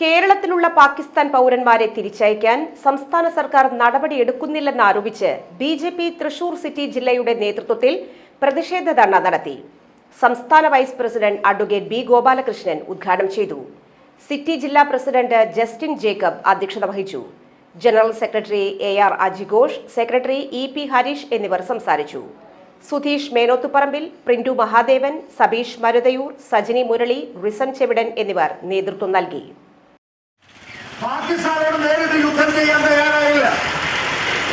കേരളത്തിലുള്ള പാകിസ്ഥാൻ പൗരന്മാരെ തിരിച്ചയക്കാൻ സംസ്ഥാന സർക്കാർ നടപടിയെടുക്കുന്നില്ലെന്നാരോപിച്ച് B J P Thrissur city ജില്ലയുടെ നേതൃത്വത്തിൽ പ്രതിഷേധ ധർണ നടത്തി. സംസ്ഥാന vice president advocate B Gopalakrishnan ഉദ്ഘാടനം ചെയ്തു. സിറ്റി ജില്ലാ പ്രസിഡന്റ് ജസ്റ്റിൻ ജേക്കബ് അധ്യക്ഷത വഹിച്ചു. ജനറൽ സെക്രട്ടറി എ ആർ അജിഘോഷ് സെക്രട്ടറി ഇ പി ഹരീഷ് എന്നിവർ സംസാരിച്ചു. സുധീഷ് മേനോത്തുപറമ്പിൽ പ്രിന്റു മഹാദേവൻ സബീഷ് മരുതയൂർ സജിനി മുരളി റിസൻ ചെവിടൻ എന്നിവർ നേതൃത്വം നൽകി. പാകിസ്ഥാനോട് നേരിട്ട് യുദ്ധം ചെയ്യാൻ തയ്യാറായില്ല.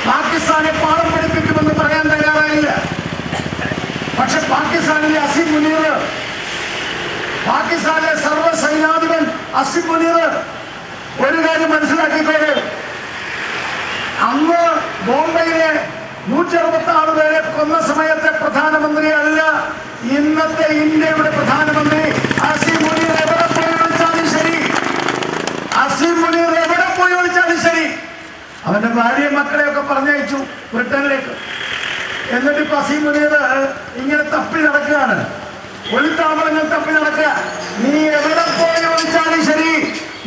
പാകിസ്ഥാനെ പാഠം പഠിപ്പിക്കുമെന്ന് പറയാൻ തയ്യാറായില്ല. പക്ഷെ പാകിസ്ഥാനിലെ അസിം മുനീർ പാകിസ്ഥാനിലെ സർവ സൈനാധിപൻ അസിം മുനീർ ഒരു കാര്യം മനസ്സിലാക്കിക്കോളൂ. അന്ന് ബോംബെയിലെ നൂറ്റി അറുപത്തി ആറ് പേരെ കൊന്ന സമയത്തെ പ്രധാനമന്ത്രി അല്ല ഇന്നത്തെ ഇന്ത്യയുടെ പ്രധാനമന്ത്രി അസിം മുനീർ എവിടെ പോയി വിളിച്ചാലും ശരി അസീം മുനീർ എവിടെ പോയി വിളിച്ചാലും ശരി അവന്റെ ഭാര്യയും മക്കളെയൊക്കെ പറഞ്ഞയച്ചു ബ്രിട്ടനിലേക്ക്. എന്നിട്ട് ഇപ്പൊ അസീം മുനീർ ഇങ്ങനെ തപ്പി നടക്കുകയാണ്. ഒളിത്താമളങ്ങൾ തപ്പി നടക്കുക. നീ എവിടെ പോയി വിളിച്ചാലും ശരി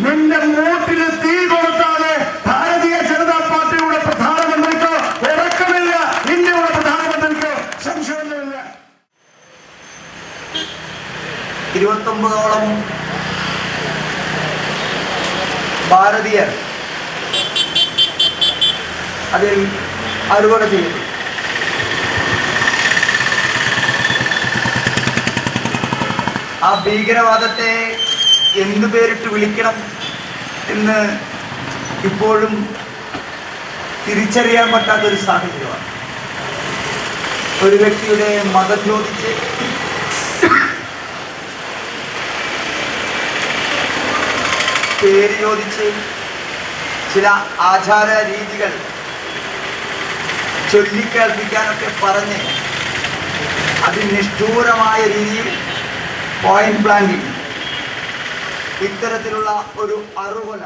നിന്റെ മൂട്ടിന് തീ കൊടുത്താതെ ഭാരതീയ ജനതാ പാർട്ടിയുടെ പ്രധാനമന്ത്രിക്കോ ഇറക്കമില്ല ഇന്ത്യയുടെ പ്രധാനമന്ത്രിക്കോ സംശയമൊന്നുമില്ല ഇരുപത്തൊമ്പതോളം ഭാരതീയർ അതിൽ അറുപട ചെയ്യുന്നു ആ ഭീകരവാദത്തെ എന്തു പേരിട്ട് വിളിക്കണം എന്ന് ഇപ്പോഴും തിരിച്ചറിയാൻ പറ്റാത്തൊരു സാഹചര്യമാണ്. ഒരു വ്യക്തിയുടെ മതം ചോദിച്ച് പേര് ചോദിച്ച് ചില ആചാര രീതികൾ ചൊല്ലിക്കേൾപ്പിക്കാനൊക്കെ പറഞ്ഞ് അതിനിഷ്ഠൂരമായ രീതിയിൽ പോയിന്റ് ബ്ലാങ്കിൽ ഇത്തരത്തിലുള്ള ഒരു അറുകൊല